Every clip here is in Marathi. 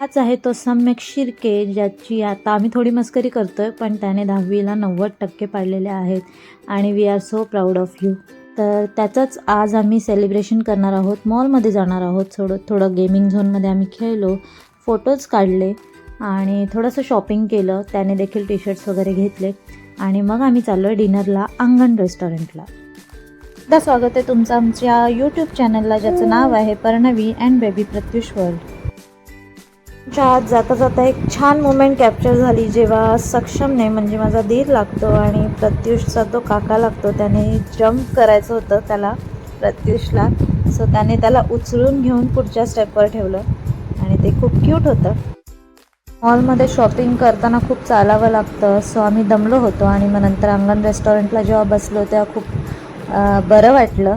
हाच आहे तो सम्यक शिर्के ज्याची आता आम्ही थोडी मस्करी करतोय पण त्याने दहावीला नव्वद टक्के पाडलेले आहेत आणि we are so proud of you तर त्याचंच आज आम्ही सेलिब्रेशन करणार आहोत मॉलमध्ये जाणार आहोत. थोडं थोडं गेमिंग झोनमध्ये आम्ही खेळलो फोटोज काढले आणि थोडंसं शॉपिंग केलं. त्याने देखील टी शर्ट्स वगैरे घेतले आणि मग आम्ही चाललो आहे डिनरला अंगण रेस्टॉरंटला दा स्वागत आहे तुमचं आमच्या यूट्यूब चॅनलला ज्याचं नाव आहे Parnavi and baby Pratyush world च्या आत जाता जाता एक छान मुमेंट कॅप्चर झाली जेव्हा सक्षमने म्हणजे माझा धीर लागतो आणि प्रत्युषचा तो काका लागतो त्याने जम्प करायचं होतं त्याला प्रत्युषला. सो त्याने त्याला उचलून घेऊन पुढच्या स्टेपवर ठेवलं आणि ते खूप क्यूट होतं. मॉलमध्ये शॉपिंग करताना खूप चालावं लागतं. सो आम्ही दमलो होतो आणि मग नंतर अंगण रेस्टॉरंटला जेव्हा बसलो तेव्हा खूप बरं वाटलं.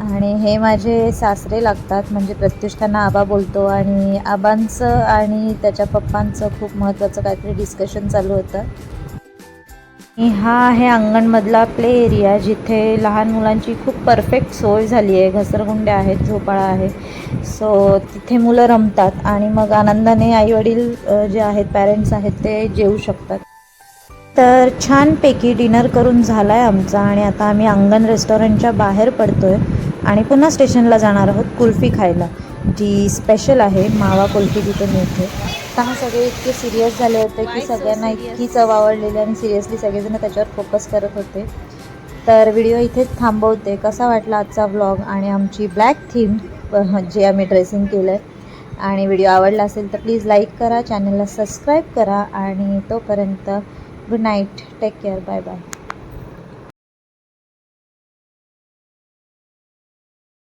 आणि हे माझे सासरे लागतात म्हणजे प्रत्युष त्यांना आबा बोलतो आणि आबांचं आणि त्याच्या पप्पांचं खूप महत्त्वाचं काहीतरी डिस्कशन चालू होतं. हा आहे अंगणमधला प्ले एरिया जिथे लहान मुलांची खूप परफेक्ट सोय झाली आहे. घसरगुंड्या आहेत झोपाळा आहे. सो तिथे मुलं रमतात आणि मग आनंदाने आईवडील जे आहेत पॅरेंट्स आहेत ते जेवू शकतात. तर छानपैकी डिनर करून झाला आहे आमचा आणि आता आम्ही अंगण रेस्टॉरंटच्या बाहेर पडतो आहे आणि पुन्हा स्टेशनला जाणार आहोत कुल्फी खायला जी स्पेशल आहे मावा कुल्फी तिथे मिळते. आता हा सगळे इतके सिरियस झाले होते की सगळ्यांना इतकी चव आवडलेली आणि सिरियसली सगळेजण त्याच्यावर फोकस करत होते. तर व्हिडिओ इथेच थांबवते. कसा वाटला आजचा व्लॉग आणि आमची ब्लॅक थीम जे आम्ही ड्रेसिंग केलं आहे आणि व्हिडिओ आवडला असेल तर प्लीज लाईक करा चॅनलला सबस्क्राईब करा आणि तोपर्यंत good night take care bye bye